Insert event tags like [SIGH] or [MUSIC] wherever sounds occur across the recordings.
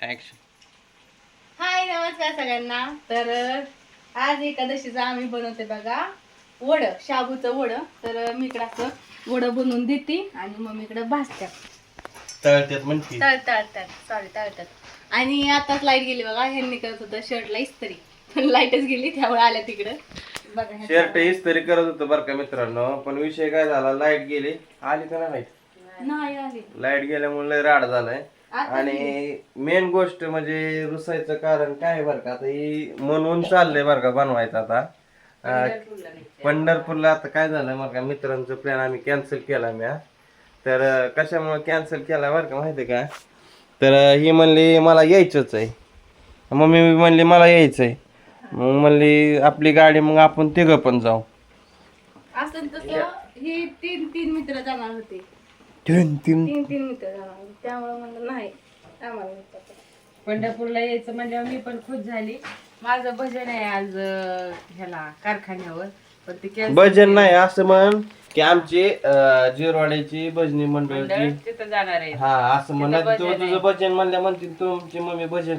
Action हाय नमस्कार सगळ्यांना. तर आज एकादशीचं आम्ही बनवते बघा. वड शाबूचं वड. तर मी इकडं असं वड बनवून देते आणि मग इकडं भाजत्यात तळत्यात म्हणते. तळ तळतात सॉरी तळतात आणि आताच लाइट गेली बघा. ह्यांनी करत होतं शर्टला इस्त्री. पण लाईटच गेली त्यामुळे आल्या तिकडं. बघा ह्या शर्ट इस्त्री करत होतो बरं का मित्रांनो. पण विषय काय झाला? लाइट गेली. आली का नाही? लाइट नाही आली. लाइट गेल्यामुळे लय राड झालाय. आणि मेन गोष्ट म्हणजे रुसायचं कारण काय आहे बरं का आता ही म्हणून चाललंय बरं का बनवायचं आता. अं, पंढरपूरला आता. काय झालं बरं का मित्रांचं प्लॅन आम्ही कॅन्सल केला मी हा. तर अं, कशामुळे कॅन्सल केला बरं का माहिती का? तर अं, ही म्हणली मला यायचंच आहे. मम्मी म्हणली मला यायचं आहे मग म्हणली आपली गाडी मग आपण तिघं पण जाऊ. असं तसं ही तीन तीन मित्र जाणार होते. तीन तीन तीन तीन मित्र त्यामुळे म्हणलं नाही आम्हाला जायचं. पंढरपूरला यायचं म्हणल्यावर मी पण खुश झाली. माझं भजन आहे आज अं, ह्याला कारखान्यावर. पण ते cancel भजन नाही असं म्हण की आमची जिरवाड्याची भजनी मंडळाची मंडळ तिथं जाणार आहे हा असं म्हणत भजन तू तुझं भजन म्हणल्या म्हणते तुमची मम्मी भजन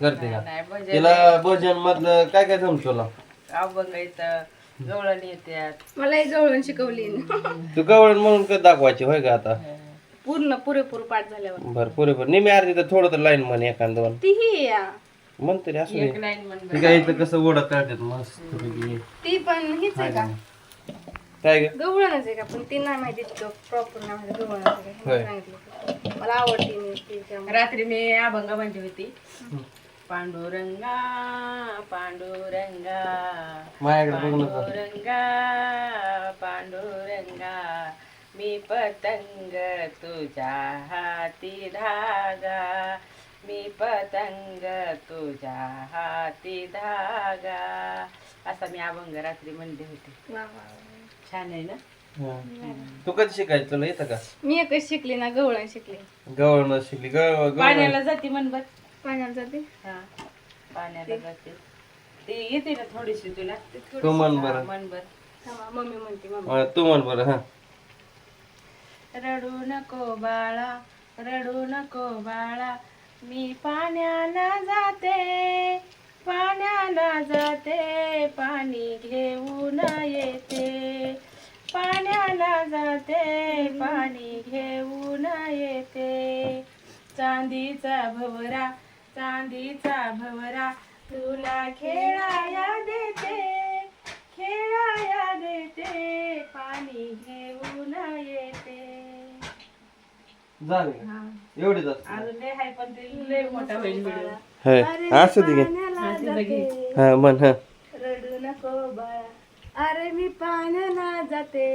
करते का? नाही भजन तिला भजन मधलं काय काय जम तुला? अभंग येतं गवळण येतात मला हे जवळून शिकवली. तू गवळण म्हणून कधी दाखवायची होय का आता? पूर्ण पुरेपूर पाठ झाल्यावर. बर पुरेपूर. नेहमी अर्धी तर थोडं तर लाईन म्हण एखाद दोन ती ही या. म्हण तरी असं एक लाईन म्हणलं ठीक आहे इथं कसं ओढत काढतात मस्त पैकी. ती पण हीच आहे का? काय ग? गवळणच आहे का? पण ती नाही माहिती प्रॉपर नाही माहिती गवळण आहे का? होय. हे सांगितलं. मला आवडते मी ती त्यामुळे. रात्री मी अभंग म्हणली होती पांडुरंगा पांडुरंगा माझ्याकडे बघ नको. पांडुरंगा पांडुरंगा मी पतंग तुझ्या हाती धागा. मी पतंग तुझ्या हाती धागा. असा मी अभंग रात्री म्हणली होती. वा, वा, वा. छान आहे ना? तू कधी शिकायचं तुला येतं का? मी एकच शिकली ना गवळण शिकली. गवळण शिकली गवळ पाण्याला जाते मन बर पाण्यात जाते. हा पाण्याला जाते. ती येते ना थोडीशी तुला ती म्हण बरं. थांबा, मम्मी म्हणते मम्मी. अं, तू म्हण बरं हा. रडू नको बाळा रडू नको बाळा. मी पाण्याला जाते पाण्याला जाते. पाणी घेऊन येते. पाण्याला जाते पाणी घेऊन येते. चांदीचा भवरा चांदीचा भवरा तुला खेळाया देते खेळाया देते पाणी घेऊन येते. झाले. एवढीच असते अजून लय हाय पण ते लय मोठा होईल व्हिडिओ होय असं दे पाण्याला जाते. हा म्हण हा. रडू नको बाळा अरे मी पाण्याला जाते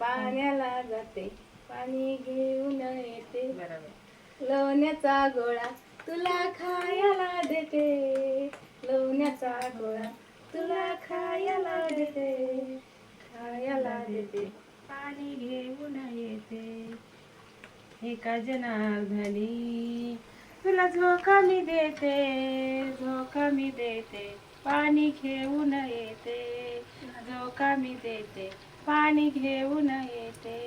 पाण्याला जाते पाणी घेऊन येते. बरोबर. लवण्याचा गोळा तुला खायला देते. लवण्याचा गोळा तुला खायला देते. खायला देते. पाणी घेऊन येते. एका जनार्दनी तुला झोका मी देते. झोका मी देते. पाणी घेऊन येते. झोका मी देते. पाणी घेऊन येते.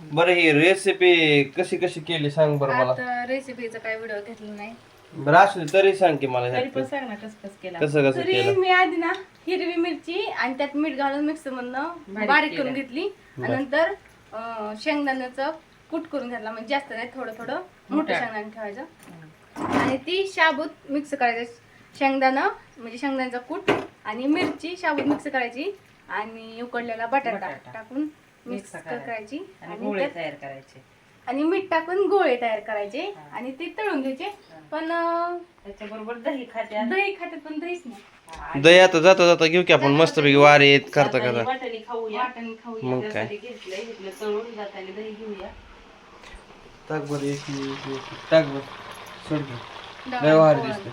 बरं ही रेसिपी कशी कशी केली सांग बरं मला. आता रेसिपीचा काय व्हिडिओ घेतला नाही. बरं असू दे, तरी सांग की मला तरी ह्यात पण सांग ना कस कस केला. कसं कसं तरी केलं? मी आधी ना हिरवी मिरची आणि त्यात मीठ घालून मिक्स मधनं बारीक बारीक करून केलं. घेतली आणि नंतर अं, शेंगदाण्याचं कूट करून घेतला. म्हणजे जास्त नाही थोडं थोडं मोठं. मोठं. शेंगदाणे ठेवायचं. आणि ती शाबूत मिक्स करायचं. शेंगदाणं म्हणजे शेंगदाण्याचा कूट आणि मिरची शाबूत मिक्स करायची. आणि उकडलेला बटाटा बटाटा. टाकून मिक्स करायचं. आणि गोळे त्यात- तयार करायचे. आणि मीठ टाकून गोळे तयार करायचे आणि ते तळून घ्यायचे. पण अं, त्याच्याबरोबर दही खात्या दही खातात पण दहीच नाही. दही आता जाता जाता घेऊ की आपण मस्तपैकी वारे येत करता करता. वाटाणे खाऊया. वाटण खाऊया. मग काय? त्यासाठी घेतलंय घेतलं तळून जाताना दही घेऊया. टाक बरं एक एक- एक- टाक बरं. सोड की. लय डाळ भारी पोळी. दिसते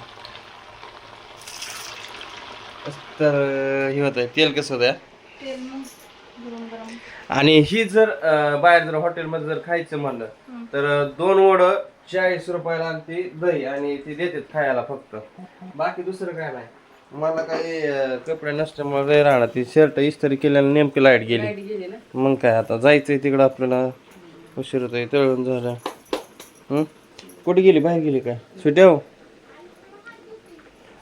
तर हे होत तेल कसं होतं तेल मग गरम आणि ही जर अं, बाहेर जर हॉटेलमध्ये जर खायचं म्हणलं तर दोन वड चाळीस रुपयाला आणि ती दही आणि ती देतात खायला फक्त. बाकी दुसरं काय नाही. मला काही अं, कपडे नसल्यामुळे लय राहणार ती शर्ट इस्त्री केल्याने नेमकी लाइट गेली. लाइट गेली ना? मग काय आता जायचंय तिकडं आपल्याला. उशीर होतोय तळून झालं. हं? कुठे गेली? बाहेर गेली काय? सुट्याव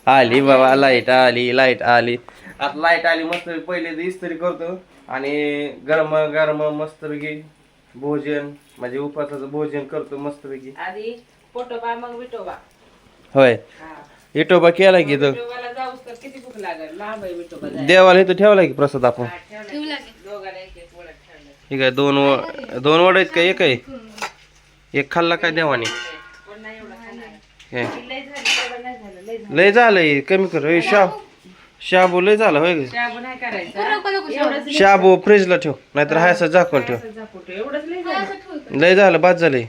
आली बाबा लाइट आली लाइट आली. आता लाइट आली मस्त पहिले इस्त्री करतो. आणि गरम गरम मस्तपैकी भोजन म्हणजे उपासाचं भोजन करतो मस्तपैकी. आधी पोटोबा मग विटोबा होय. हा. इटोबा केला की तो विटोबाला जाऊस तर किती भूक लागेल? लांब आहे विटोबा जायला. देवाला इथं ठेवला की प्रसाद आपण. हा, ठेवलं. ठेवू लागेल. दोघाला एक एक वडा ठेवलं. ठीक आहे दोन व- दोन वड आहेत का एक आहे? एक खाल्ला काय देवाने? पण नाही एवढा खाणार. हे. लय झालं तेवढं नाही झालं लय झालं. लय झालंय कमी कर. हे शाब शाबू लय झालं होय ग. शाबू नाही करायचा. नको नको एवढंच शाबू. फ्रीजला ठेव नाहीतर हाय असं झाकून ठेव. असं झाकून ठेव. एवढंच लय झालं. लय झालं बाद झालंय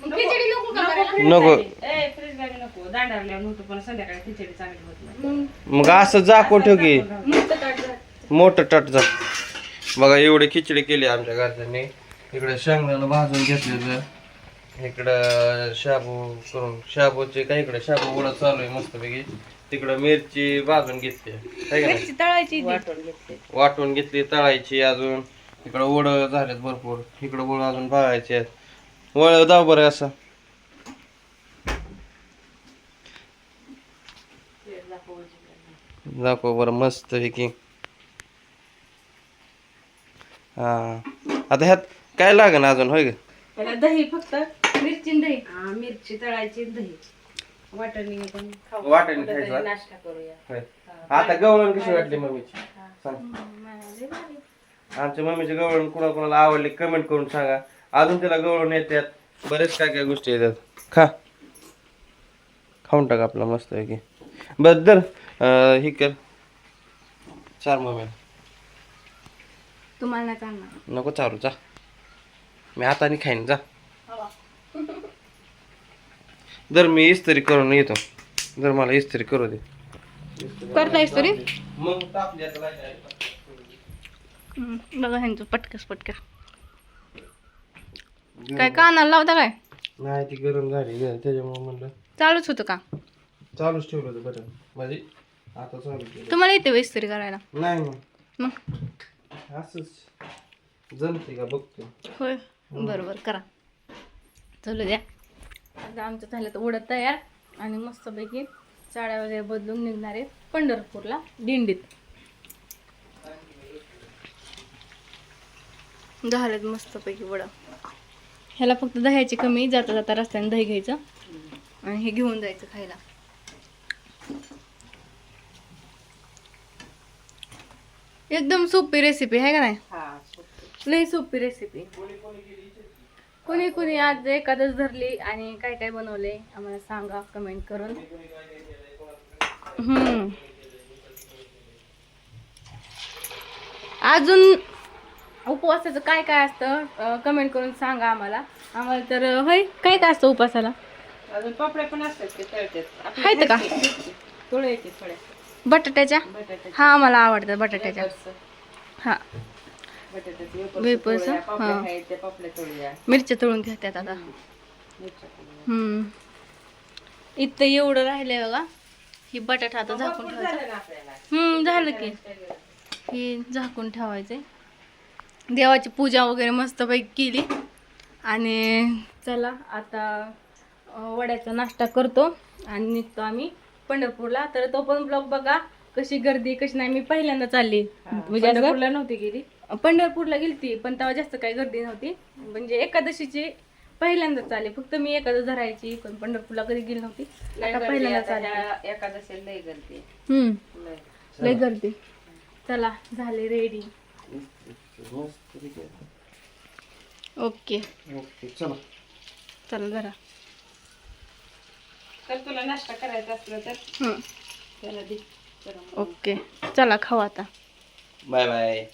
मग खिचडी नको का करायला? नको. ए फ्रीज ला नको. दांडारल्यावर नव्हतं पण संध्याकाळी खिचडी चांगली होत नाही मग? मग असं झाकून ठेव की. मस्त ताट झालं. मोठं टट जा बघा एवढी खिचडी केली आमच्या घरच्यांनी. इकडे शेंगदाणा भाजून घेतलेलं. इकडं शाबू करून शाबूचे काय इकडे? शाबू उडत चालू आहे मस्तपैकी. तिकडं मिरची भाजून घेतली. का नाही? मिरची तळायची. वाटून घेतले. वाटून घेतली तळायची अजून. इकडं वड झालेत भरपूर. इकडं वड अजून भाळायचे आहेत. वळ दाव बरं असं. दाखव बरं मस्त पैकी. हा. आता ह्यात काय लागन अजून होय ग? त्याला दही फक्त. मिरची आणि दही. हा, मिरची तळायची आणि दही. वाटणी पण खाऊ. वाटणी कुठंतरी खायचं? नाश्ता करूया. होय. आता गवळण कशी वाटली मम्मीची? सांग. आमच्या मम्मीचे गवळण कुणा कुणाला आवडले कमेंट करून सांगा. अजून तिला गवळण येतात बरेच काय काय गोष्टी येतात. खा. खाऊन टाक आपला मस्त आहे की बरं दर अं, हे कर. चार मम्मी. तुम्हाला नाही चालणार. नको चारू जा. मी हाताने खाईन जा. [LAUGHS] दर मी इस्त्री करून येतो जर मला इस्त्री करू दे. करतायस तरी मग बघा ह्यांचं पटकस पटकस. काय कानाला लावता काय? नाही ती गरम झाली ग, त्याच्यामुळे म्हणलं. चालूच होतं का? चालूच ठेवलं होतं बटन. म्हणजे आता चालू केलं. तुम्हाला येते वेस्तरी करायला. नाही मग मग? असंच जमते का? बघतो. होय. बरोबर करा. चलू द्या. आता आमचं झालं तर उडत तयार आणि मस्तपैकी साड्या वगैरे बदलून निघणार आहे पंढरपूरला दिंडीत. झालेत मस्तपैकी वडं. ह्याला फक्त दह्याची कमी जाता जाता रस्त्याने दही घ्यायचं आणि हे घेऊन जायचं खायला. एकदम सोपी रेसिपी आहे का नाही? हा लई सोपी रेसिपी कोणी कोणी आज एखादच धरली आणि काय काय बनवले आम्हाला सांगा कमेंट करून. हम्म. अजून उपवासाचं काय काय असतं कमेंट करून सांगा आम्हाला. आम्हाला तर होय काय काय असतं उपवासाला? अजून पापड्या पण असतात आहेत का? थोड्या. बटाट्याच्या? बटाट्याचे हा मला आवडतात बटाट्याच्या. हा. पापड्या हा. मिरच्या तळून घेतात आता. हम्म इथं एवढं राहिलंय बघा. ही बटाटा आता झाकून ठेवायचा. झालं की. हे झाकून ठेवायचे देवाची पूजा वगैरे मस्तपैकी केली. आणि चला आता वड्याचा नाश्ता करतो. आणि निघतो आम्ही पंढरपूरला. तर तो पण ब्लॉग बघा कशी गर्दी कशी नाही. मी पहिल्यांदा चालली म्हणजे नव्हती गेली. पंढरपूरला गेलती पण तेव्हा जास्त काही गर्दी नव्हती. म्हणजे एकादशीची पहिल्यांदा चालली फक्त मी एकादश धरायची पण पंढरपूरला कधी गेली नव्हती. आता गर्दी पहिल्यांदा आता चालली ह्या एकादशीला लय गर्दी. हम्म. लय. गर्दी. चला झाले रेडी. ओके. ओके चला. चला जरा तर तुला नाश्ता करायचा असला तर. त्याला दे. ओके. चला खाऊ आता. Bye bye.